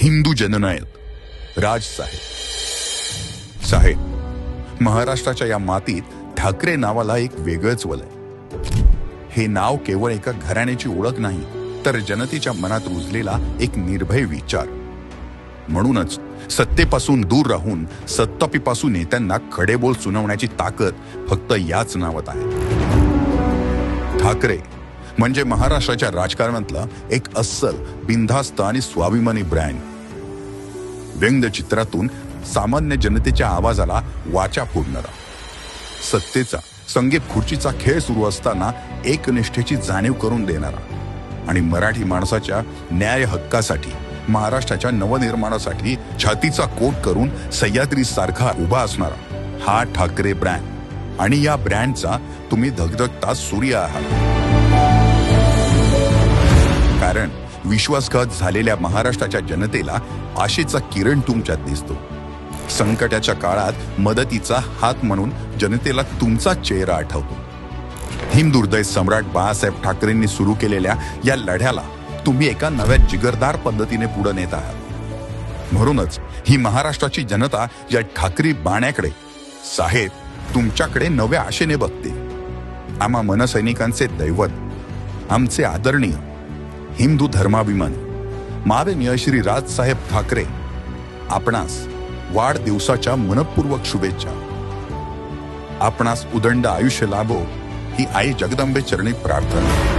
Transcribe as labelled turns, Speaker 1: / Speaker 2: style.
Speaker 1: हिंदू जननायक राज साहेब. साहेब महाराष्ट्राच्या या मातीत ठाकरे नावाला एक वेगळंच वल आहे. हे नाव केवळ एका घराण्याची ओळख नाही तर जनतेच्या मनात रुजलेला एक निर्भय विचार. म्हणूनच सत्तेपासून दूर राहून सत्तापीपासून नेत्यांना खडेबोल सुनावण्याची ताकद फक्त याच नावात आहे. ठाकरे म्हणजे महाराष्ट्राच्या राजकारणातला एक अस्सल बिनधास्त आणि स्वाभिमानी ब्रँड. व्यंगचित्रातून सामान्य जनतेच्या आवाजाला वाचा फोडणारा. सत्तेचा संगीत खुर्चीचा खेळ सुरू असताना एकनिष्ठेची जाणीव करून देणारा आणि मराठी माणसाच्या न्याय हक्कासाठी महाराष्ट्राच्या नवनिर्माणासाठी छातीचा कोट करून सह्याद्री सारखा उभा असणारा हा ठाकरे ब्रँड. आणि या ब्रँडचा तुम्ही धगधगता सूर्य आहात. विश्वासघात झालेल्या महाराष्ट्राच्या जनतेला आशेचा किरण तुमच्यात दिसतो. संकटाच्या काळात मदतीचा हात म्हणून जनतेला तुमचा चेहरा आठवतो. हिंदुर्दय सम्राट बाळासाहेब ठाकरेंनी सुरू केलेल्या या लढ्याला तुम्ही एका नव्या जिगरदार पद्धतीने पुढे नेत आहात. म्हणूनच ही महाराष्ट्राची जनता या ठाकरी बाण्याकडे साहेब तुमच्याकडे नव्या आशेने बघते. आम्हा मनसैनिकांचे दैवत आमचे आदरणीय हिंदू धर्माभिमानी. माननीय श्री राजसाहेब ठाकरे आपणास वाढदिवसाच्या मनपूर्वक शुभेच्छा. आपणास उदंड आयुष्य लाभो ही आई जगदंबे चरणी प्रार्थना.